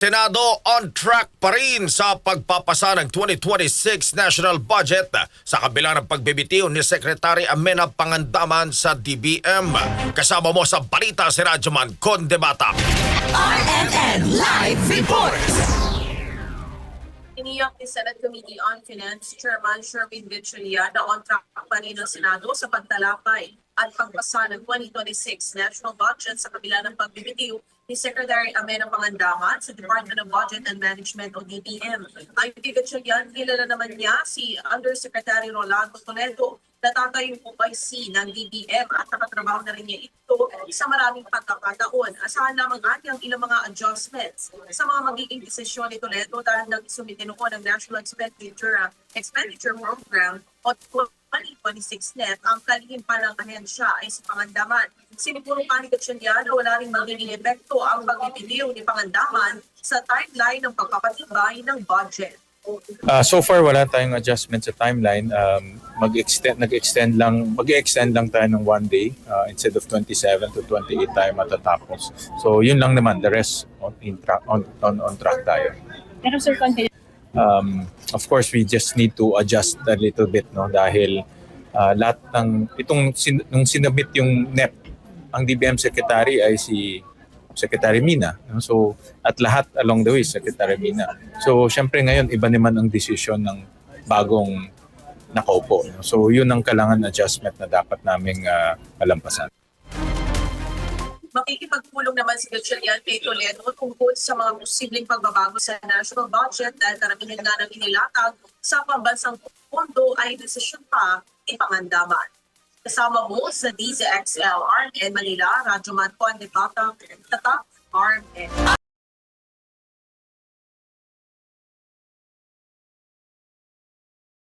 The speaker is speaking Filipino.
Senado on track pa rin sa pagpapasa ng 2026 national budget sa kabila ng pagbibitiw ni Secretary Amena Pangandaman sa DBM. Kasama mo sa balita si Radyoman Condebata. RMN Live Reports. Iniyak ni Senate Committee on Finance Chairman Sherwin Vitchulia na on track pa rin ng Senado sa pagtalakay at pagpasa ng 2026 national budget sa kabila ng pagbibitiw ni Secretary Amena Pangandaman sa Department of Budget and Management o DBM. Ayon kay Vitchulia, kilala naman niya si Undersecretary Rolando Toledo na tatayong OIC ng DBM at nakatrabaho na rin niya ito sa maraming pagkakataon. Asahan lamang natin ang ilang mga adjustments sa mga magiging desisyon ni Toledo dahil nagsumite noon ng National Expenditure uh, Expenditure Program o 2026 net. Ang kalihim pa ng ahensya ay si Pangandaman. Sinipuro pa ni Gatchalian na wala rin magiging epekto ang pagbibitiw ni Pangandaman sa timeline ng pagpapatibay ng budget. Uh, so far wala tayong adjustment sa timeline. Um, mag-extend nag-extend lang mag-extend lang tayo ng one day uh, instead of 27 to 28 tayo matatapos. So yun lang naman the rest on in track on, on on track tayo. Pero sir, Um, of course we just need to adjust a little bit no dahil uh, lahat ng itong sin, nung sinabit yung NEP ang DBM secretary ay si Secretary Mina. So, at lahat along the way, Secretary Mina. So, syempre ngayon, iba naman ang desisyon ng bagong nakaupo. So, yun ang kailangan adjustment na dapat naming ah, malampasan. Makikipagpulong naman si Gatchalian kay Toledo tungkol sa mga posibleng pagbabago sa national budget dahil karamihan nga ng inilatag sa pambansang pondo ay desisyon pa ni Pangandaman. Kasama mo sa DZXL RMN Manila, Radyo Man Juan de Bata, Tatak RMN.